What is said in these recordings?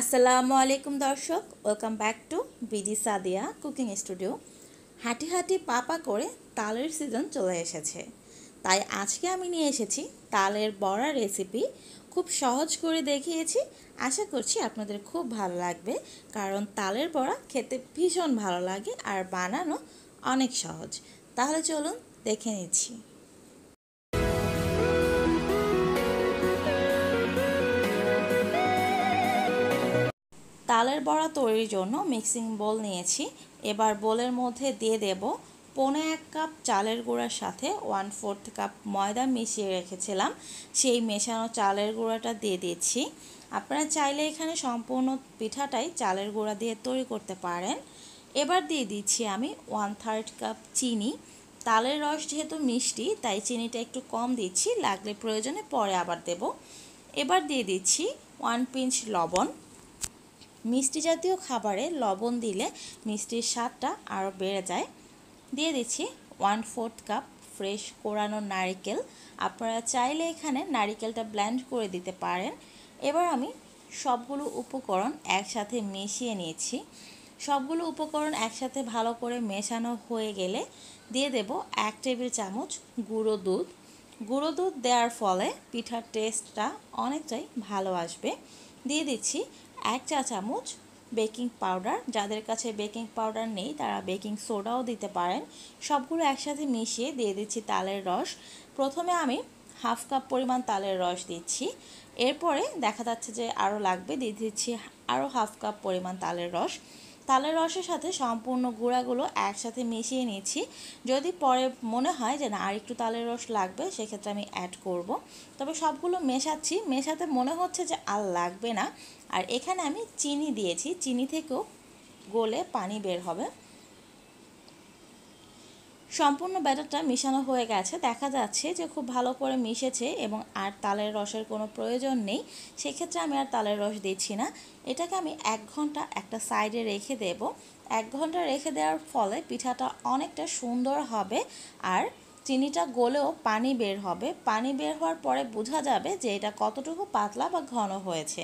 আসসালামু আলাইকুম দর্শক welcome back to BD Sadia cooking studio হাঁটি হাঁটি পাপা করে তালের সিজন চলে এসেছে। তাই আজকে আমি নিয়ে এসেছি তালের বড়া রেসিপি খুব সহজ করে দেখিয়েছি, আশা করছি আপনাদের খুব ভালো লাগবে, কারণ তালের বড়া খেতে ভীষণ ভালো লাগে আর বানানো অনেক সহজ। তাহলে চলুন দেখে নিচ্ছি। তালের বড়া তৈরির জন্য মিক্সিং বোল নিয়েছি। এবার বোলের মধ্যে দিয়ে দেব পৌনে এক কাপ চালের গুঁড়ার সাথে ওয়ান ফোর্থ কাপ ময়দা মিশিয়ে রেখেছিলাম। সেই মেশানো চালের গুঁড়াটা দিয়ে দিচ্ছি। আপনারা চাইলে এখানে সম্পূর্ণ পিঠাটাই চালের গুঁড়া দিয়ে তৈরি করতে পারেন। এবার দিয়ে দিচ্ছি আমি ওয়ান থার্ড কাপ চিনি। তালের রস যেহেতু মিষ্টি, তাই চিনিটা একটু কম দিচ্ছি, লাগলে প্রয়োজনে পরে আবার দেব। এবার দিয়ে দিচ্ছি ওয়ান পিঞ্চ লবণ। মিষ্টি জাতীয় খাবারে লবণ দিলে মিষ্টির স্বাদটা আরও বেড়ে যায়। দিয়ে দিচ্ছি ওয়ান ফোর্থ কাপ ফ্রেশ কোরানো নারিকেল। আপনারা চাইলে এখানে নারিকেলটা ব্ল্যান্ড করে দিতে পারেন। এবার আমি সবগুলো উপকরণ একসাথে মিশিয়ে নিয়েছি। সবগুলো উপকরণ একসাথে ভালো করে মেশানো হয়ে গেলে দিয়ে দেব এক টেবিল চামচ গুঁড়ো দুধ। গুঁড়ো দুধ দেওয়ার ফলে পিঠার টেস্টটা অনেকটাই ভালো আসবে। দিয়ে দিচ্ছি এক চা চামচ বেকিং পাউডার। যাদের কাছে বেকিং পাউডার নেই, তারা বেকিং সোডাও দিতে পারেন। সবগুলো একসাথে মিশিয়ে দিয়ে দিচ্ছি তালের রস। প্রথমে আমি হাফ কাপ পরিমাণ তালের রস দিচ্ছি। এরপরে দেখা যাচ্ছে যে আরও লাগবে, দিয়ে দিচ্ছি আরও হাফ কাপ পরিমাণ তালের রস। তালের রসের সাথে সম্পূর্ণ গুঁড়াগুলো একসাথে মিশিয়ে নিয়েছি যদি পরে মনে হয় যে না আর একটু তালের রস লাগবে, সেক্ষেত্রে আমি অ্যাড করব। তবে সবগুলো মেশাচ্ছি। মেশাতে মনে হচ্ছে যে আর লাগবে না। আর এখানে আমি চিনি দিয়েছি। চিনি থেকেও গলে পানি বের হবে। সম্পূর্ণ ব্যাটারটা মিশানো হয়ে গেছে। দেখা যাচ্ছে যে খুব ভালো করে মিশেছে এবং আর তালের রসের কোনো প্রয়োজন নেই। সেক্ষেত্রে আমি আর তালের রস দিচ্ছি না। এটাকে আমি এক ঘণ্টা একটা সাইডে রেখে দেব। এক ঘণ্টা রেখে দেওয়ার ফলে পিঠাটা অনেকটা সুন্দর হবে আর চিনিটা গলেও পানি বের হবে। পানি বের হওয়ার পরে বোঝা যাবে যে এটা কতটুকু পাতলা বা ঘন হয়েছে।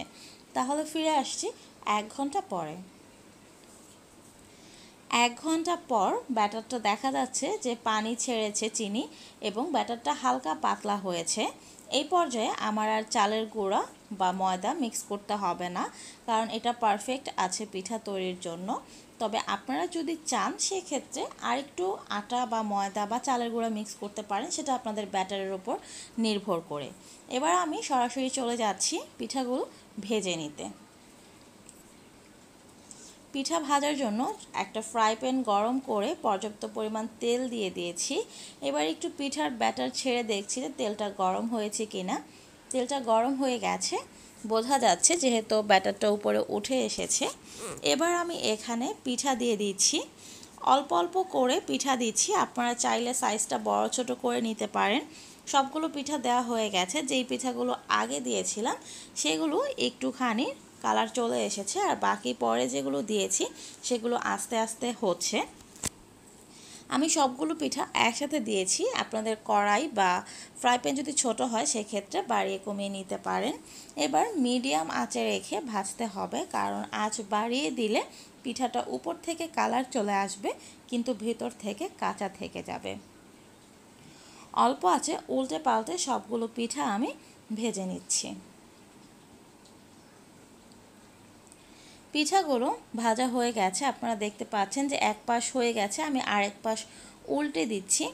তাহলে ফিরে আসছি এক ঘণ্টা পরে। এক ঘণ্টা পর ব্যাটারটা দেখা যাচ্ছে যে পানি ছেড়েছে চিনি এবং ব্যাটারটা হালকা পাতলা হয়েছে। এই পর্যায়ে আমার আর চালের গুঁড়া বা ময়দা মিক্স করতে হবে না, কারণ এটা পারফেক্ট আছে পিঠা তৈরির জন্য। তবে আপনারা যদি চান, সেক্ষেত্রে আরেকটু আটা বা ময়দা বা চালের গুঁড়া মিক্স করতে পারেন, সেটা আপনাদের ব্যাটারের ওপর নির্ভর করে। এবার আমি সরাসরি চলে যাচ্ছি পিঠাগুলো ভেজে নিতে। পিঠা ভাজার জন্য একটা ফ্রাই প্যান গরম করে পর্যাপ্ত পরিমাণ তেল দিয়ে দিয়েছি। এবার একটু পিঠার ব্যাটার ছেড়ে দেখছি যে তেলটা গরম হয়েছে কিনা। তেলটা গরম হয়ে গেছে, বোঝা যাচ্ছে যেহেতু ব্যাটারটা উপরে উঠে এসেছে। এবার আমি এখানে পিঠা দিয়ে দিচ্ছি। অল্প অল্প করে পিঠা দিচ্ছি, আপনারা চাইলে সাইজটা বড় ছোট করে নিতে পারেন। সবগুলো পিঠা দেওয়া হয়ে গেছে, যেই পিঠাগুলো আগে দিয়েছিলাম, সেগুলো একটুখানি কালার চলে এসেছে আর বাকি পরে যেগুলো দিয়েছি সেগুলো আস্তে আস্তে হচ্ছে। আমি সবগুলো পিঠা একসাথে দিয়েছি। আপনাদের কড়াই বা ফ্রাই প্যান যদি ছোট হয় সেক্ষেত্রে বাড়িয়ে কমিয়ে নিতে পারেন। এবার মিডিয়াম আঁচে রেখে ভাজতে হবে কারণ আঁচ বাড়িয়ে দিলে পিঠাটা উপর থেকে কালার চলে আসবে, কিন্তু ভেতর থেকে কাঁচা থেকে যাবে। অল্প আছে উল্টে পাল্টে সবগুলো পিঠা আমি ভেজে নিচ্ছি। পিঠাগুলো ভাজা হয়ে গেছে। আপনারা দেখতে পাচ্ছেন যে এক পাশ হয়ে গেছে, আমি আরেক পাশ উল্টে দিচ্ছি।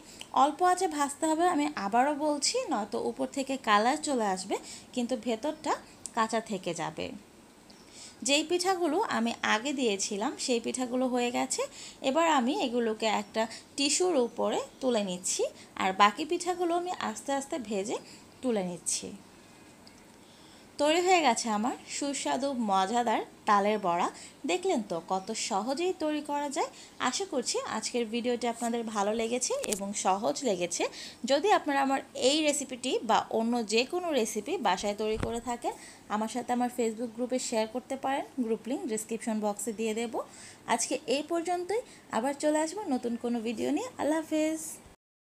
অল্প আছে ভাজতে হবে, আমি আবারও বলছি, নয়তো উপর থেকে কালার চলে আসবে, কিন্তু ভেতরটা কাঁচা থেকে যাবে। যেই পিঠাগুলো আমি আগে দিয়েছিলাম, সেই পিঠাগুলো হয়ে গেছে। এবার আমি এগুলোকে একটা টিস্যুর উপরে তুলে নিচ্ছি, আর বাকি পিঠাগুলো আমি আস্তে আস্তে ভেজে তুলে নিচ্ছি। তৈরি হয়ে গেছে আমার সুস্বাদু, মজাদার তালের বড়া। দেখলেন তো কত সহজেই তৈরি করা যায়। আশা করছি আজকের ভিডিওটি আপনাদের ভালো লেগেছে এবং সহজ লেগেছে। যদি আপনারা আমার এই রেসিপিটি বা অন্য যে কোনো রেসিপি বাসায় তৈরি করে থাকেন, আমার সাথে আমার ফেসবুক গ্রুপে শেয়ার করতে পারেন। গ্রুপ লিঙ্ক ডিসক্রিপশন বক্সে দিয়ে দেব। আজকে এই পর্যন্তই। আবার চলে আসব নতুন কোনো ভিডিও নিয়ে। আল্লাহ হাফেজ।